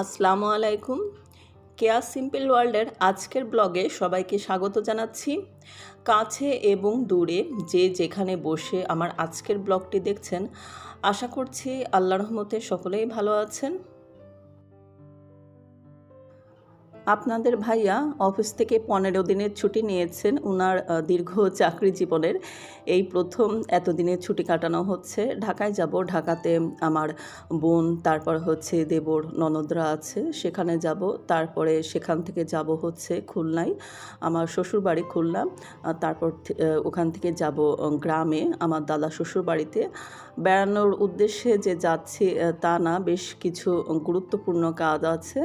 আসসালামু আলাইকুম। কেয়া সিম্পল ওয়ার্ল্ডের আজকের ব্লগে সবাইকে স্বাগত জানাচ্ছি। কাছে এবং দূরে যে যেখানে বসে আমার আজকের ব্লগটি দেখছেন, আশা করছি আল্লাহ রহমতে সকলেই ভালো আছেন। আপনাদের ভাইয়া অফিস থেকে পনেরো দিনের ছুটি নিয়েছেন। ওনার দীর্ঘ চাকরি জীবনের। এই প্রথম এতদিনের ছুটি কাটানো হচ্ছে। ঢাকায় যাব। ঢাকাতে আমার বোন, তারপর হচ্ছে দেবর ননদরা আছে, সেখানে যাব। তারপরে সেখান থেকে যাব হচ্ছে খুলনায়। আমার শ্বশুর বাড়ি খুলনা তারপর ওখান থেকে যাব গ্রামে আমার দাদা শ্বশুর বাড়িতে বেড়ানোর উদ্দেশ্যে যে যাচ্ছি তা না। বেশ কিছু গুরুত্বপূর্ণ কাজ আছে।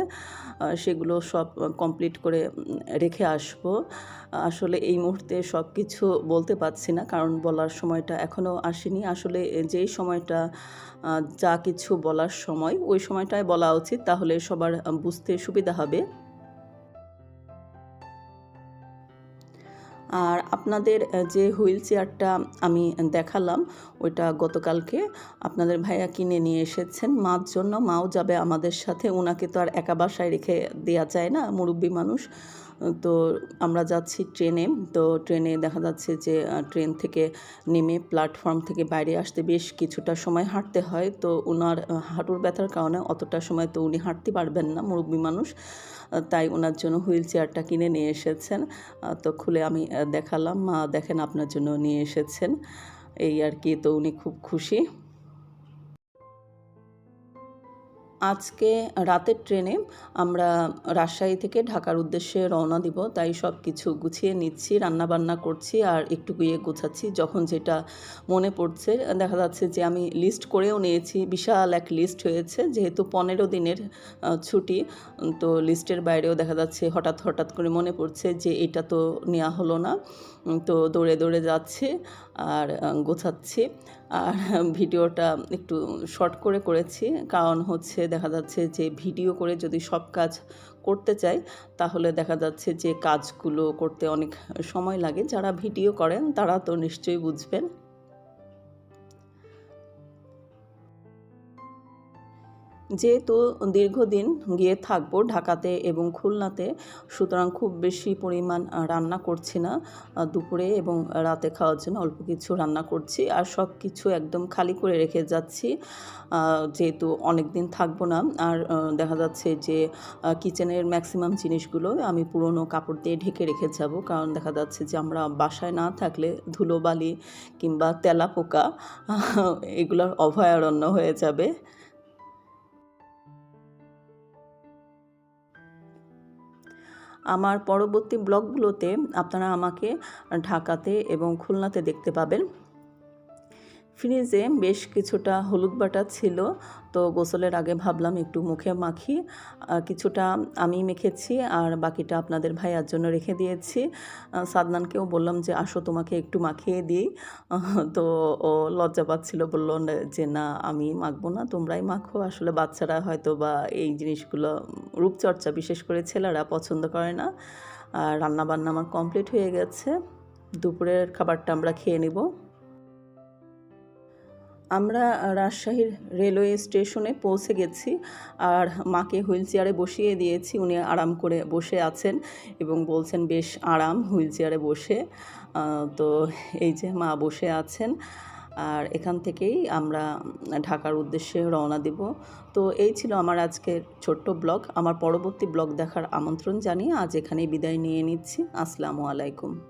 সেগুলো সব কমপ্লিট করে রেখে আসব। আসলে এই মুহূর্তে সব কিছু বলতে পারছি না, কারণ বলার সময়টা এখনও আসেনি। আসলে যেই সময়টা যা কিছু বলার সময়, ওই সময়টায় বলা উচিত, তাহলে সবার বুঝতে সুবিধা হবে। আর আপনাদের যে হুইল চেয়ারটা আমি দেখালাম, ওইটা গতকালকে আপনাদের ভাইয়া কিনে নিয়ে এসেছেন। মার জন্য মাও যাবে আমাদের সাথে। ওনাকে তো আর একা বাসায় রেখে দেওয়া যায় না, মুরব্বী মানুষ। তো আমরা যাচ্ছি ট্রেনে। তো ট্রেনে দেখা যাচ্ছে যে ট্রেন থেকে নেমে প্ল্যাটফর্ম থেকে বাইরে আসতে বেশ কিছুটা সময় হাঁটতে হয়। তো ওনার হাঁটুর ব্যথার কারণে অতটা সময় তো উনি হাঁটতে পারবেন না, মুরব্বী মানুষ। তাই ওনার জন্য হুইল চেয়ারটা কিনে নিয়ে এসেছেন। তো খুলে আমি দেখালাম। মা দেখেন আপনার জন্য নিয়ে এসেছেন। এই আর কি, তো উনি খুব খুশি। আজকে রাতের ট্রেনে আমরা রাজশাহী থেকে ঢাকার উদ্দেশ্যে রওনা দিব, তাই সব কিছু গুছিয়ে নিচ্ছি রান্না বান্না করছি আর একটু গুয়ে গোছাচ্ছি, যখন যেটা মনে পড়ছে, দেখা যাচ্ছে যে আমি লিস্ট করেও নিয়েছি, বিশাল এক লিস্ট হয়েছে, যেহেতু পনেরো দিনের ছুটি, তো লিস্টের বাইরেও দেখা যাচ্ছে হঠাৎ হঠাৎ করে মনে পড়ছে যে এটা তো নেওয়া হলো না, তো দৌড়ে দৌড়ে যাচ্ছি আর গোছাচ্ছি। আর, ভিডিওটা একটু শর্ট করে করেছি। কারণ হচ্ছে দেখা যাচ্ছে যে ভিডিও করে যদি সব কাজ করতে চাই, তাহলে দেখা যাচ্ছে যে কাজগুলো করতে অনেক সময় লাগে। যারা ভিডিও করেন, তারা তো নিশ্চয়ই বুঝবেন। যেহেতু দীর্ঘদিন গিয়ে থাকব ঢাকাতে এবং খুলনাতে, সুতরাং খুব বেশি পরিমাণ রান্না করছি না। দুপুরে এবং রাতে খাওয়ার জন্য অল্প কিছু রান্না করছি আর সব কিছু একদম খালি করে রেখে যাচ্ছি। যেহেতু অনেক দিন থাকব না, আর দেখা যাচ্ছে যে কিচেনের ম্যাক্সিমাম জিনিসগুলো আমি পুরনো কাপড় দিয়ে ঢেকে রেখে যাব। কারণ দেখা যাচ্ছে যে, আমরা বাসায় না থাকলে ধুলোবালি কিংবা তেলা পোকা এগুলোর অভয়ারণ্য হয়ে যাবে। আমার পরবর্তী ব্লগগুলোতে আপনারা আমাকে ঢাকাতে এবং খুলনাতে দেখতে পাবেন। ফ্রিজে বেশ কিছুটা হলুদ বাটা ছিল, তো গোসলের আগে ভাবলাম একটু মুখে মাখি। কিছুটা আমি মেখেছি আর বাকিটা আপনাদের ভাইয়ার জন্য রেখে দিয়েছি। সাদনানকেও বললাম যে, আসো, তোমাকে একটু মাখিয়ে দিই। তো ও লজ্জা পাচ্ছিল, বলল যে, না, আমি মাখবো না, তোমরাই মাখো। আসলে বাচ্চারা হয়তো বা এই জিনিসগুলো রূপচর্চা, বিশেষ করে ছেলেরা পছন্দ করে না। আর রান্নাবান্না আমার কমপ্লিট হয়ে গেছে। দুপুরের খাবারটা আমরা খেয়ে নেব। আমরা রাজশাহীর রেলওয়ে স্টেশনে পৌঁছে গেছি আর মাকে হুইল চেয়ারে বসিয়ে দিয়েছি। উনি আরাম করে বসে আছেন এবং বলছেন, বেশ আরাম হুইল চেয়ারে বসে। তো এই যে মা বসে আছেন আর এখান থেকেই আমরা ঢাকার উদ্দেশ্যে রওনা দিব। তো এই ছিল আমার আজকের ছোট্ট ব্লগ। আমার পরবর্তী ব্লগ দেখার আমন্ত্রণ জানিয়ে আজ এখানেই বিদায় নিয়ে নিচ্ছি। আসসালামু আলাইকুম।